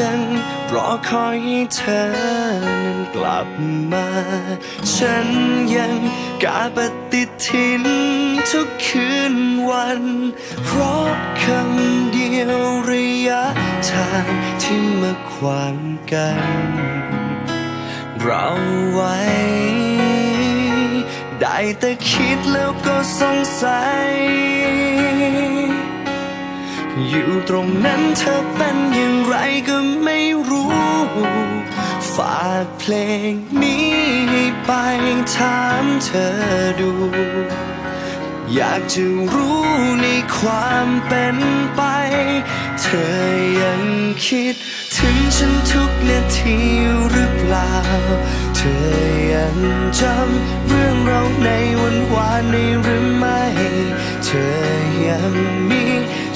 ยังรอคอยให้เธอนั้นกลับมา ฉันยังกาปฏิทินทุกคืนวัน เพราะคำเดียวระยะทางที่มาขวางกัน เราไว้ ได้แต่คิดแล้วก็สงสัย อยู่ตรงนั้นเธอเป็นอย่างไรก็ไม่รู้ ฝากเพลงนี้ไปถามเธอดู อยากจะรู้ในความเป็นไป เธอยังคิดถึงฉันทุกนาทีหรือเปล่า เธอยังจำเรื่องเราในวันวานนี้หรือไม่ เธอยังมี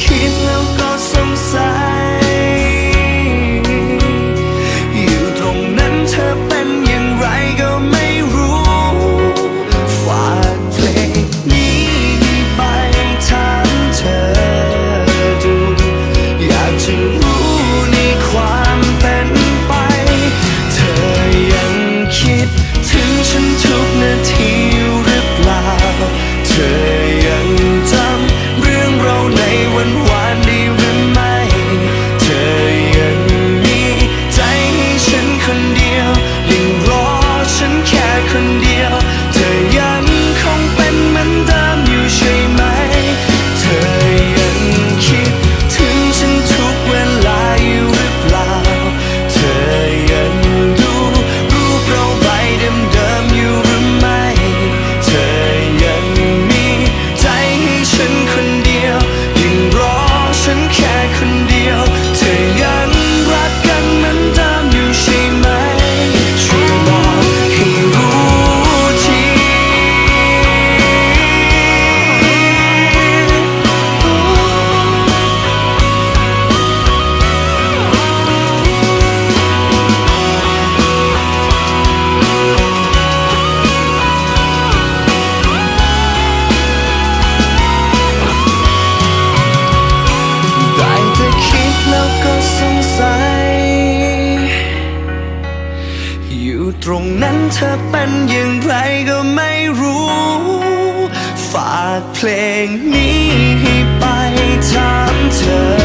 คิด นั้นเธอเป็นอย่างไรก็ไม่รู้ ฝากเพลงนี้ให้ไปถามเธอ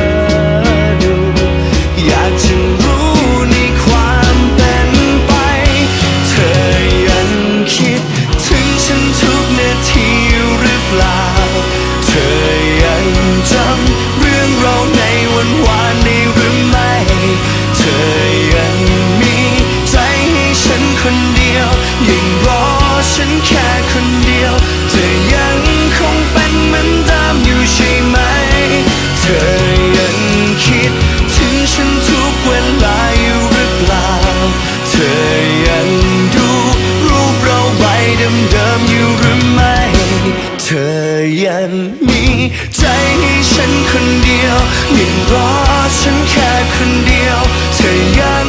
ธอยังมีใจให้ฉันคนเดียวยังรอฉันแค่คนเดียว เธอยัง